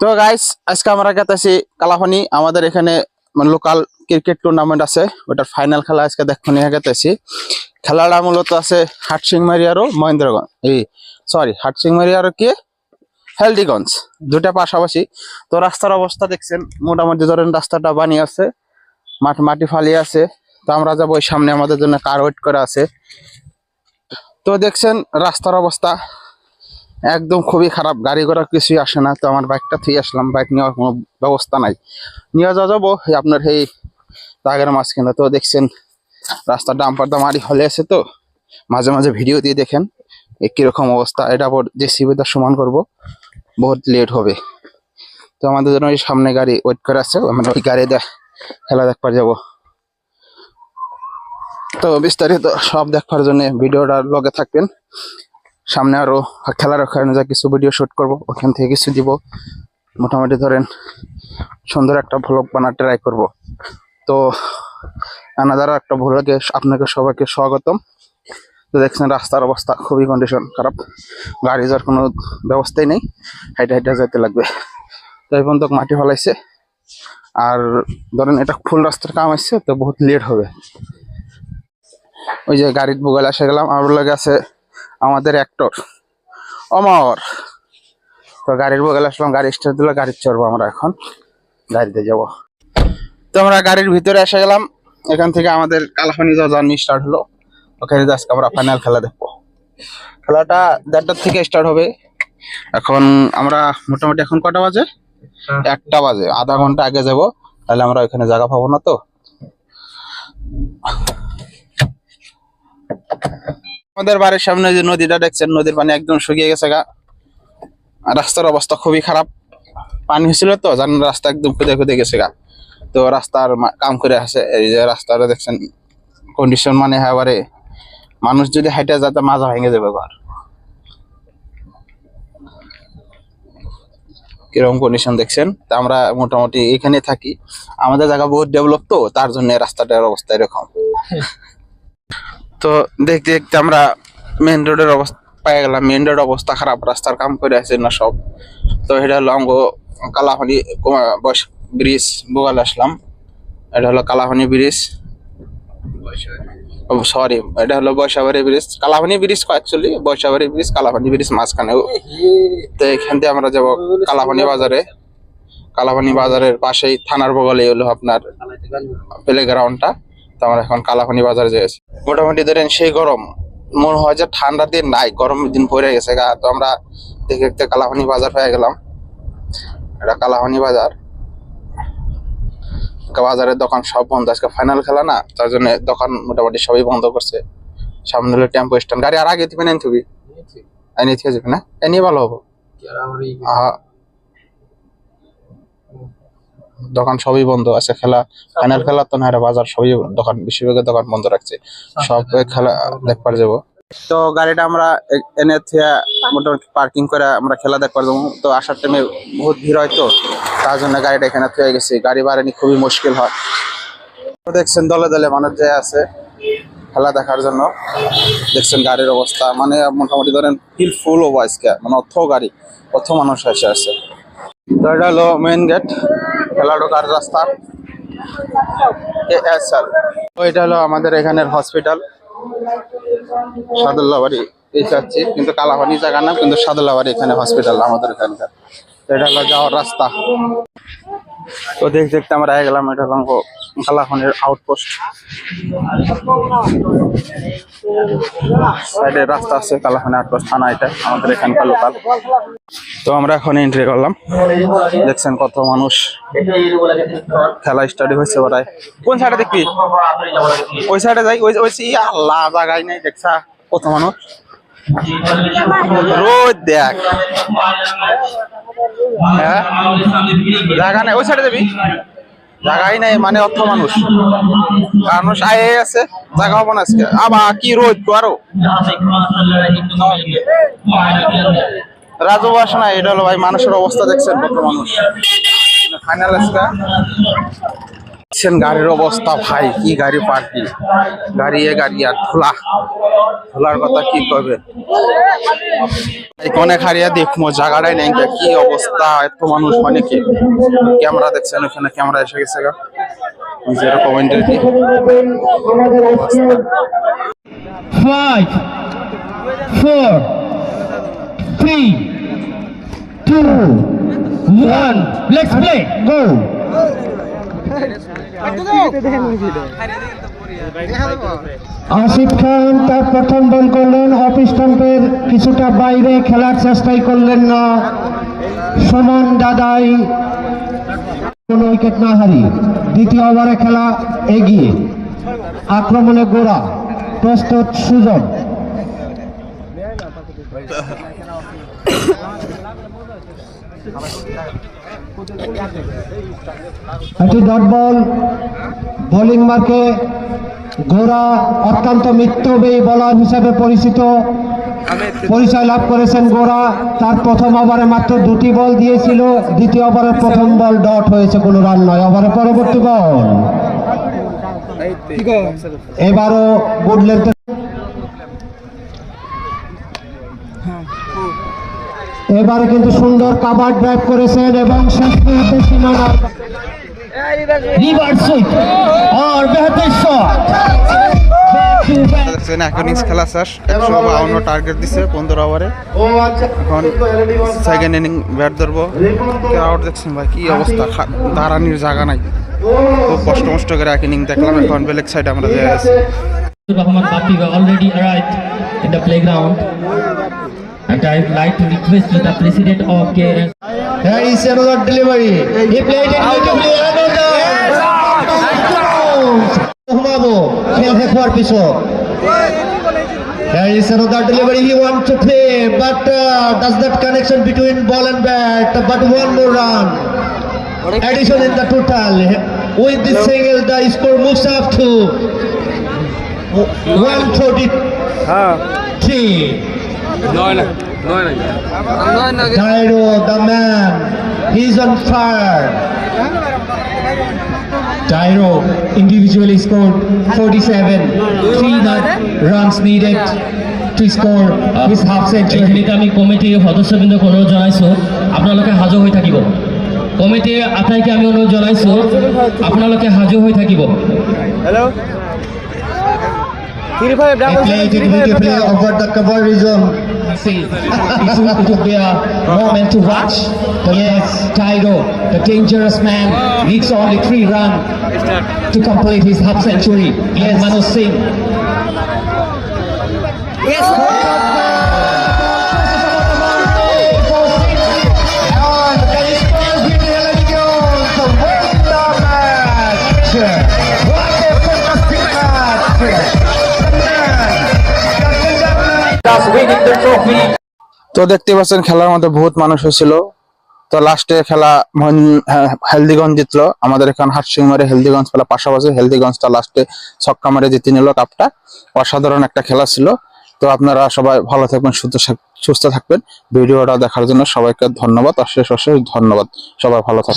তো গাইস আজকে আমরা গেতেছি কালাফানি। আমাদের এখানে মানে লোকাল ক্রিকেট টুর্নামেন্ট আছে। ওটার ফাইনাল খেলা আজকে দেখো নিয়ে গেতেছি খেলাটা মূলত আছে হাটসিংমারি আরও মহেন্দ্রগঞ্জ। এই সরি হাটসিংমারি আরও কি হেলদিগঞ্জ। দুটা পাশাপাশি। তো রাস্তার অবস্থা দেখছেন, মোটামুটি ধরেন রাস্তাটা বানিয়ে আছে, মাঠ মাটি ফালিয়ে আছে। তো আমরা যাব ওই সামনে, আমাদের জন্য কার ওয়েট করে আছে। তো দেখছেন, রাস্তার অবস্থা। একদম খুবই খারাপ, গাড়ি ঘোড়া কিছুই আসে না। তো আমার বাইকটা থুয়ে আসলাম বাইক নেওয়ার কোনো ব্যবস্থা নাই। নিয়ে যাওয়া যাব আপনার এই দাগের মাঝখানে। তো দেখছেন রাস্তা ডাম্পার দামারি হলে আছে তো। মাঝে মাঝে ভিডিও দিয়ে দেখেন কীরকম অবস্থা। এটা আবার যে সুবিধা সমান করব, বহুত লেট হবে। তো আমাদের জন্য ওই সামনে গাড়ি ওয়েট করে আছে, আমরা ওই গাড়ি দেখ খেলা দেখবার যাব। তো বিস্তারিত সব দেখবার জন্য ভিডিওটা লগে থাকবেন। সামনে আরও খেলার ওখানে যা কিছু ভিডিও শুট করব, ওখান থেকে কিছু দিব। মোটামুটি ধরেন সুন্দর একটা ভ্লগ বানার ট্রাই করব। তো আনাদার একটা ভ্লগে আপনাকে সবাইকে স্বাগতম। তো দেখছেন রাস্তার অবস্থা খুবই কন্ডিশন খারাপ। গাড়ি যাওয়ার কোনো ব্যবস্থাই নেই। হাইটে হাইটে যেতে লাগবে। তো এই পর্যন্ত মাটি ফলাইছে। আর ধরেন এটা ফুল রাস্তার কাম আসছে তো বহুত লেট হবে। ওই যে গাড়ির বুগালে এসে গেলাম, আমার লগে আছে আমাদের অ্যাক্টর অমর তো গাড়ির বগলে আসলাম, গাড়ি স্টার্ট দিল, গাড়ি চড়বো আমরা এখন। গাড়িতে যাব। তো আমরা গাড়ির ভিতরে এসে গেলাম। এখান থেকে আমাদের কালাফানি যাওয়া জার্নি স্টার্ট হলো। ওখানে আজকে আমরা ফাইনাল খেলা দেখব। খেলাটা দেড়টার থেকে স্টার্ট হবে। এখন আমরা মোটামুটি এখন কটা বাজে? একটা বাজে। আধা ঘণ্টা আগে যাব। তাহলে আমরা ওখানে জায়গা পাবো না তো? আমাদের বাড়ির সামনে যে নদীটা দেখছেন নদীর পানি একদম শুকিয়ে গেছে গা। রাস্তার অবস্থা খুবই খারাপ। পানি হয়েছিল তো জানেন রাস্তা একদম খুদে খুদে গেছে গা। তো রাস্তার কাম করে আছে এই যে রাস্তাটা দেখছেন কন্ডিশন মানে এবারে মানুষ যদি হাইটে যাতে মাজা ভেঙে যাবে ঘর কীরকম কন্ডিশন দেখছেন? তা আমরা মোটামুটি এখানে থাকি। আমাদের জায়গা বহুত ডেভেলপ তো তার জন্য রাস্তাটার অবস্থা এরকম। তো দেখতে দেখতে আমরা মেন রোডের অবস্থা পাই গেলাম মেন রোড অবস্থা খারাপ, রাস্তার কাম করে আছে না সব। তো এটা হলো অঙ্গ কালাহানি ব্রিজ বোগাল আসলাম। এটা হলো কালাহানি ব্রিজ সরি এটা হলো Baishabari bridge Kalahani bridge actually Baishabari bridge Kalahani bridge মাঝখানে তো এখান দিয়ে আমরা যাব কালাহানি বাজারে। কালাহানি বাজারের পাশেই থানার বগলে হলো আপনার প্লে গ্রাউন্ডটা তো আমরা এখন কালাপানি বাজারে যাচ্ছি মোটামুটি ধরেন সেই গরম মনে হয় যে ঠান্ডার দিন নাই গরমের দিন পড়ে গেছে গা। তো আমরা দেখে দেখতে কালাপানি বাজার হয়ে গেলাম। এটা কালাপানি বাজার। বাজারের দোকান সব বন্ধ আজকে ফাইনাল খেলা না তার জন্য দোকান মোটামুটি সবই বন্ধ করছে। সামনে হলো টেম্পো স্ট্যান্ড গাড়ি আর আগে দিবে না তুমি এনে থেকে যাবে না? এনে ভালো হব। আহা। দোকান সবই বন্ধ আছে খেলা ফাইনাল খেলা তো না বাজার সবই দোকান বেশিরভাগের দোকান বন্ধ রাখছে। সব খেলা দেখবার যাব। তো গাড়িটা আমরা এ- এনে মোটামুটি পার্কিং করে আমরা খেলা দেখবার যাব। তো আসার টাইমে বহুত ভিড় হয় তো তার জন্য গাড়িটা এখানে থয়ে গেছি। গাড়ি বাড়ানি খুবই মুশকিল হয়। তো দেখছেন দলে দলে মানুষ যে আছে খেলা দেখার জন্য। দেখছেন গাড়ির অবস্থা মানে মোটামুটি ধরেন ফিল ফুল ও আজকে। মানে অর্থ গাড়ি অর্থ মানুষ এসে আছে। তো এটা হলো মেইন গেট খেলা ঢোকার রাস্তা। তো এটা হলো আমাদের এখানের হসপিটাল। সাদুল্লাবাড়ি, এই যাচ্ছি কিন্তু কালাপানি জায়গা না, কিন্তু সাদুল্লাবাড়ি এখানে হসপিটাল, আমাদের এখানকার। এটা হলো যাওয়ার রাস্তা। তো দেখতে দেখতে আমরা গেলাম, এটা হলো কালাপানির আউটপোস্ট সাইডে রাস্তা আছে কালাপানি আউটপোস্ট থানা এটা আমাদের এখানকার লোকাল তো আমরা এখন এন্ট্রি করলাম। দেখছেন কত মানুষ। খেলা স্টাডি হয়েছে ওরাই কোন সাইডে দেখবি? ওই সাইডে যাই ওই ওই আল্লাহ জায়গায় নেই দেখছা কত মানুষ। রোদ দেখ। হ্যাঁ? জায়গা নেই ওই সাইডে যাবি? জায়গাই নাই মানে অর্থ মানুষ। মানুষ আয়ে আছে, জায়গা হব না আজকে। আবার কি রোদ আরও? রাজু বাস না এটা হলো ভাই মানুষের অবস্থা দেখছেন কত মানুষ। ফাইনাল আজকে। দেখছেন গাড়ির অবস্থা ভাই কি গাড়ি পার্টি গাড়ি এ গাড়ি আর ধুলা ধুলার কথা কি করবে অনেক হারিয়া দেখব জায়গাটাই নেই কি অবস্থা এত মানুষ অনেকে ক্যামেরা দেখছেন ওখানে ক্যামেরা এসে গেছে গা যেটা কমেন্টের কি two, one. Let's play. Go. Asif খান তার প্রথম বল করলেন অফ স্টাম্পের কিছুটা বাইরে খেলার চেষ্টাই করলেন না সমান দাদাই কোনো উইকেট না হারিয়ে দ্বিতীয় ওভারে খেলা এগিয়ে আক্রমণে গোড়া প্রস্তুত সুজন একটি ডট বল বোলিং মার্কে গোড়া অত্যন্ত মিথ্যবেয়ী বলার হিসাবে পরিচিত। পরিচয় লাভ করেছেন গোড়া তার প্রথম ওভারে মাত্র দুটি বল দিয়েছিল। দ্বিতীয় ওভারের প্রথম বল ডট হয়েছে কোনো রান নয়। ওভারে পরবর্তী বল। এবারও গুড এবারে কিন্তু সুন্দর কাবার ড্রাইভ করেছেন এবং শেষ মুহূর্তে সীমানার এখন খেলা শেষ। একশো বাউন্ন টার্গেট দিছে পনেরো ওভারে এখন সেকেন্ড ইনিং ব্যাট ধরবো। আউট দেখছেন ভাই কি অবস্থা? দাঁড়ানির জায়গা নাই। খুব কষ্ট মষ্ট করে এক ইনিং দেখলাম এখন বেলেগ সাইড আমরা দিয়ে আছি playground. And I would like to request to the president of KS Here is another delivery. He played it beautifully. Another. ঘুমাবো খেল শেষ হওয়ার পিছত Here is another delivery he wants to play, but uh, does that connection between ball and bat, but one more run. Addition in the total. With this single, the score moves up to 143. Cairo, the man, he's on fire. Cairo individually scored 47, three not runs needed to score his half century. এইখিনিতে আমি কমিটিৰ সদস্যবৃন্দক অনুৰোধ জনাইছোঁ আপোনালোকে সাজু হৈ থাকিব কমিটিৰ আটাইকে আমি অনুৰোধ জনাইছোঁ আপোনালোকে সাজু হৈ থাকিব He played it beautifully over the cover region. See, it, will, be a moment to watch. Yes, Cairo, the dangerous man, needs only three runs to complete his half century. Yes, Manoj Singh. তো দেখতে পাচ্ছেন খেলার মধ্যে বহুত মানুষ হয়েছিল। তো লাস্টে খেলা হ্যাঁ, হেলদিগঞ্জ জিতলো। আমাদের এখানে হাটসিংমারে হেলদিগঞ্জ খেলা পাশাপাশি হেলদিগঞ্জটা লাস্টে ছক্কা মারে জিতে নিল কাপটা। অসাধারণ একটা খেলা ছিল। তো আপনারা সবাই ভালো থাকবেন সুস্থ সুস্থ থাকবেন। ভিডিওটা দেখার জন্য সবাইকে ধন্যবাদ। অশেষ অশেষ ধন্যবাদ। সবাই ভালো থাকবেন।